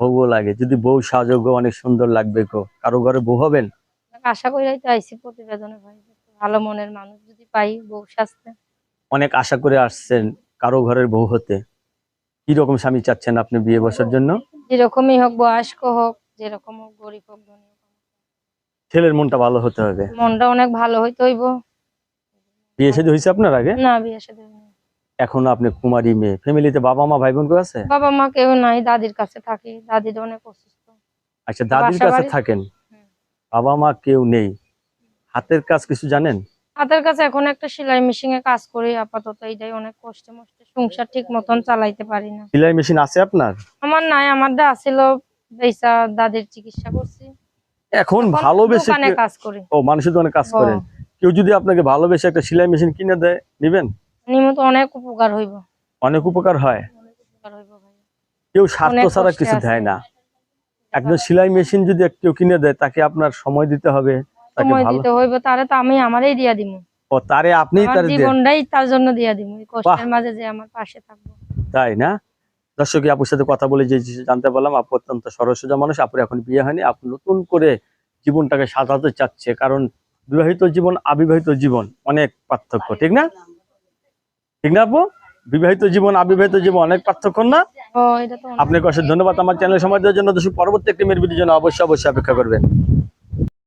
বউ লাগে। যদি বউ সাজোগ অনেক সুন্দর লাগবে গো। কারও ঘরে বউ হবেন? আশা করি তো আইসি প্রতিবেদনে ভাই। ভালো মনের মানুষ যদি পাই বউ শাস্তে অনেক আশা করে আসছেন কারও ঘরের বউ হতে। কি রকম স্বামী চাচ্ছেন আপনি বিয়ে বসার জন্য? যেরকমই হোক বয়স্ক হোক যেরকম হোক গরিব হোক ধনী হোক ছেলের মনটা ভালো হতে হবে। মনটা অনেক ভালো হইতে হইব। বিয়ে শাদী হয়েছে আপনার আগে? না বিয়ে সাথে এখনও আপনি কুমারী মেয়ে। ফ্যামিলিতে বাবা মা ভাই বোন কেউ আছে? বাবা মা কেউ নাই দাদির কাছে থাকি। দাদির অনেক অসুস্থ। আচ্ছা দাদির কাছে থাকেন? বাবা মা কেউ নেই। হাতের কাজ কিছু জানেন? হাতের কাছে এখন একটা সেলাই মেশিন এ কাজ করি আপাতত এইটাই অনেক কষ্টে মষ্টে সংসার ঠিক মতন চালাইতে পারি না। সেলাই মেশিন আছে আপনার? আমার নাই আমার দা আছিল বেসা দাদির চিকিৎসা করছি। এখন ভালোবেসে কাজ করি। ও মানুষের দোকানে কাজ করেন। কেউ যদি আপনাকে ভালোবেসে একটা সেলাই মেশিন কিনে দেয় নিবেন? অনেক উপকার হইব। অনেক উপকার হয়। কেউ স্বার্থ ছাড়া কিছু দেয় না। একজন সেলাই মেশিন যদি কেউ কিনে দেয় তাকে আপনার সময় দিতে হবে সময় দিতে হইব তারে তো আমি আমারই দিয়া দিব ও তারে আপনিই তার জীবনটাই তার জন্য দিয়া দিব কষ্টের মাঝে যে আমার পাশে থাকব। তাই না? দর্শক আপুর সাথে কথা বলে যে জানতে পারলাম আপু অত্যন্ত সরসজা মানুষ। আপুর এখন বিয়ে হয়নি। আপু নতুন করে জীবনটাকে সাজাতে চাচ্ছে কারণ বিবাহিত জীবন অবিবাহিত জীবন অনেক পার্থক্য ঠিক না? ঠিক না আপু? বিবাহিত জীবন আবিবাহিত জীবন অনেক পার্থক্য না? আপনাকে অসংখ্য ধন্যবাদ। আমার চ্যানেল সময় দেওয়ার জন্য দর্শক পরবর্তী একটি মেয়ের ভিডিওর জন্য অবশ্যই অবশ্যই অপেক্ষা করবেন।